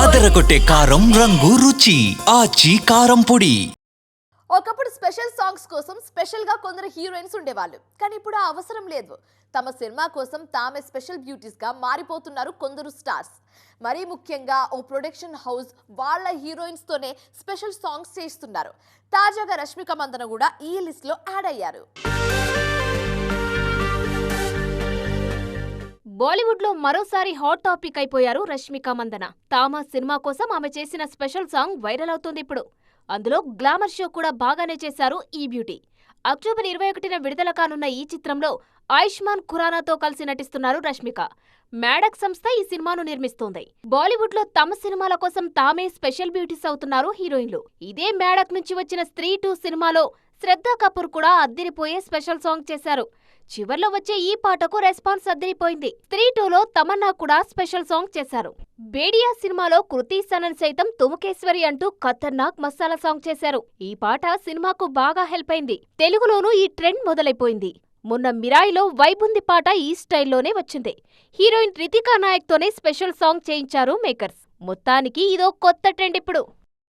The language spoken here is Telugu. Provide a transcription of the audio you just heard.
అదరగొట్టే కారం రంగు రుచి ఆచి కారం పొడి. ఒకప్పుడు స్పెషల్ సాంగ్స్ కోసం స్పెషల్గా కొందరు హీరోయిన్స్ ఉండేవాళ్ళు. కానీ ఇప్పుడు ఆ అవసరం లేదు. తమ సినిమా కోసం తామే స్పెషల్ బ్యూటీస్గా మారిపోతున్నారు కొందరు స్టార్స్. మరీ ముఖ్యంగా ఓ ప్రొడక్షన్ హౌస్ వాళ్ళ హీరోయిన్స్ తోనే స్పెషల్ సాంగ్స్ చేస్తున్నారు తాజాగా రష్మిక మందన కూడా ఈ లిస్ట్లో యాడ్ అయ్యారు. బాలీవుడ్లో మరోసారి హాట్ టాపిక్ అయిపోయారు రష్మిక మందన. తామా సినిమా కోసం ఆమె చేసిన స్పెషల్ సాంగ్ వైరల్ అవుతుంది ఇప్పుడు. అందులో గ్లామర్ షో కూడా బాగానే చేశారు ఈ బ్యూటీ. అక్టోబర్ ఇరవై ఒకటిన విడుదల కానున్న ఈ చిత్రంలో ఆయుష్మాన్ ఖురానాతో కలిసి నటిస్తున్నారు రష్మిక. మేడక్ సంస్థ ఈ సినిమాను నిర్మిస్తోంది. బాలీవుడ్లో తమ సినిమాల కోసం తామే స్పెషల్ బ్యూటీస్ అవుతున్నారు హీరోయిన్లు. ఇదే మేడక్ నుంచి వచ్చిన స్త్రీ టూ సినిమాలో శ్రద్ధా కపూర్ కూడా అద్దిరిపోయే స్పెషల్ సాంగ్ చేశారు. చివర్లో వచ్చే ఈ పాటకు రెస్పాన్స్ అద్దరిపోయింది. త్రీ టూలో తమన్నా కూడా స్పెషల్ సాంగ్ చేశారు. బేడియా సినిమాలో కృతి సనన్ సైతం తుముకేశ్వరి అంటూ ఖతర్నాక్ మసాలా సాంగ్ చేశారు. ఈ పాట సినిమాకు బాగా హెల్ప్ అయింది. తెలుగులోనూ ఈ ట్రెండ్ మొదలైపోయింది. మొన్న మిరాయిలో వైబుంది పాట ఈ స్టైల్లోనే వచ్చింది. హీరోయిన్ రితికా నాయక్ తోనే స్పెషల్ సాంగ్ చేయించారు మేకర్స్. మొత్తానికి ఇదో కొత్త ట్రెండ్ ఇప్పుడు.